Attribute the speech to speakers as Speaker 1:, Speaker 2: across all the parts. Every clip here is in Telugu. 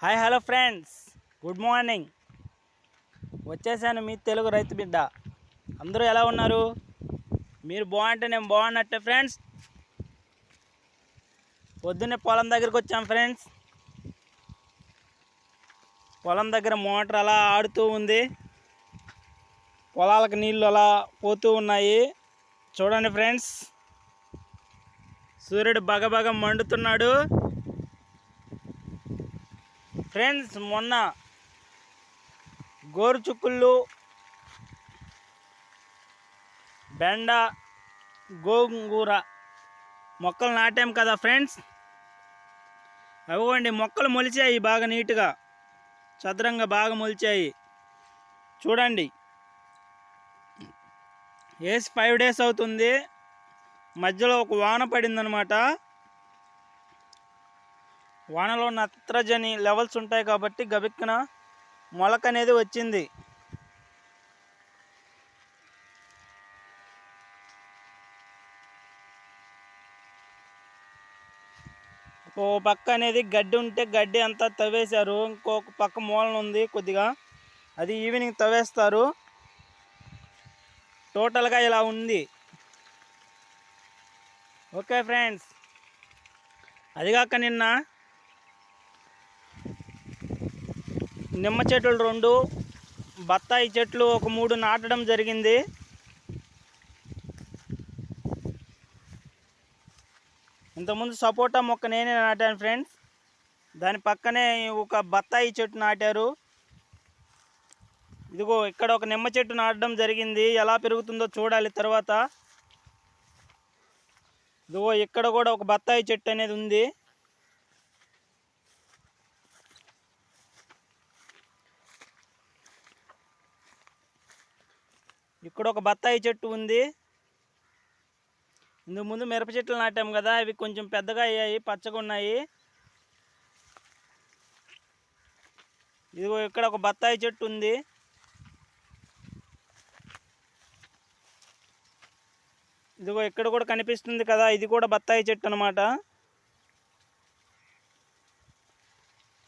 Speaker 1: Hi hello friends. Good morning. వచ్చేసాను మీ తెలుగు రైతు బిడ్డ. అందరూ ఎలా ఉన్నారు? మీరు బాగుంటే నేను బాగున్నట్టే ఫ్రెండ్స్. పొద్దున్నే పొలం దగ్గరికి వచ్చాం ఫ్రెండ్స్. పొలం దగ్గర మోటార్ అలా ఆడుతూ ఉంది. పొలాలకు నీళ్ళు అలా పోతూ ఉన్నాయి. చూడండి ఫ్రెండ్స్. సూర్యుడు బగబగ మండుతున్నాడు. ఫ్రెండ్స్ మొన్న గోరుచుక్కుళ్ళు బెండ గోంగూర మొక్కలు నాటాం కదా ఫ్రెండ్స్. అవ్వండి మొక్కలు మొలిచాయి బాగా నీట్గా. చదరంగా బాగా మొలిచాయి. చూడండి. వేసి ఫైవ్ డేస్ అవుతుంది. మధ్యలో ఒక వాన పడిందనమాట. వానలో నత్రజని లెవెల్స్ ఉంటాయి కాబట్టి గబిక్కిన మొలక అనేది వచ్చింది. ఓ పక్క అనేది గడ్డి ఉంటే గడ్డి అంతా తవ్వేశారు. ఇంకొక పక్క మూలన ఉంది కొద్దిగా. అది ఈవినింగ్ తవ్వేస్తారు. టోటల్గా ఇలా ఉంది. ఓకే ఫ్రెండ్స్ అదిగాక నిన్న నిమ్మ చెట్లు రెండు బత్తాయి చెట్లు ఒక మూడు నాటడం జరిగింది. ఇంతకుముందు సపోటా మొక్క నేనే నాటాను ఫ్రెండ్స్. దాని పక్కనే ఒక బత్తాయి చెట్టు నాటారు. ఇదిగో ఇక్కడ ఒక నిమ్మ చెట్టు నాటడం జరిగింది. ఎలా పెరుగుతుందో చూడాలి తర్వాత. ఇదిగో ఇక్కడ కూడా ఒక బత్తాయి చెట్టు అనేది ఉంది. ఇక్కడ ఒక బత్తాయి చెట్టు ఉంది. ఇందుకు ముందు మిరప చెట్లు నాటాం కదా అవి కొంచెం పెద్దగా అయ్యాయి పచ్చగా ఉన్నాయి. ఇదిగో ఇక్కడ ఒక బత్తాయి చెట్టు ఉంది. ఇదిగో ఇక్కడ కూడా కనిపిస్తుంది కదా ఇది కూడా బత్తాయి చెట్టు అనమాట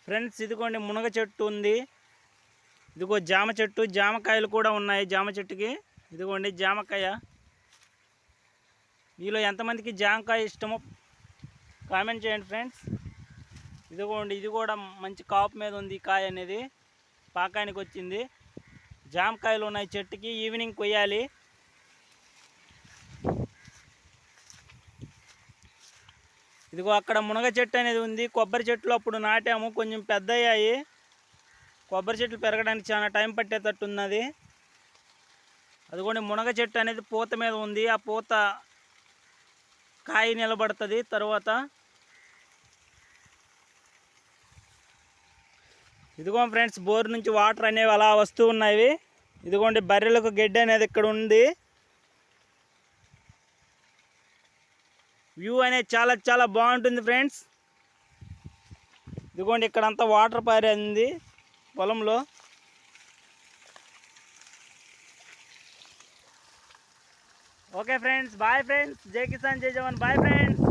Speaker 1: ఫ్రెండ్స్ ఇదిగోండి మునగ చెట్టు ఉంది. ఇదిగో జామ చెట్టు జామకాయలు కూడా ఉన్నాయి జామ చెట్టుకి. ఇదిగోండి జామకాయ. మీలో ఎంతమందికి జామకాయ ఇష్టమో కామెంట్ చేయండి ఫ్రెండ్స్. ఇదిగోండి ఇది కూడా మంచి కాపు మీద ఉంది కాయ అనేది. పాకానికి వచ్చింది. జామకాయలు ఉన్నాయి చెట్టుకి. ఈవినింగ్ కొయ్యాలి. ఇదిగో అక్కడ మునగ చెట్టు అనేది ఉంది. కొబ్బరి చెట్లు అప్పుడు నాటాము. కొంచెం పెద్ద అయ్యాయి కొబ్బరి చెట్లు పెరగడానికి చాలా టైం పట్టేటట్టు ఉన్నది. అదిగోండి మునగ చెట్టు అనేది పూత మీద ఉంది. ఆ పూత కాయ నిలబడుతుంది. తర్వాత ఇదిగో ఫ్రెండ్స్ బోర్ నుంచి వాటర్ అనేవి అలా వస్తూ ఉన్నాయి. ఇదిగోండి బర్రెలకు గడ్డి అనేది ఇక్కడ ఉంది. వ్యూ అనేది చాలా చాలా బాగుంటుంది ఫ్రెండ్స్. ఇదిగోండి ఇక్కడంతా వాటర్ పారేది పొలంలో. ఓకే ఫ్రెండ్స్ బాయ్ ఫ్రెండ్స్ జై కిసాన్ జై జవాన్ బాయ్ ఫ్రెండ్స్.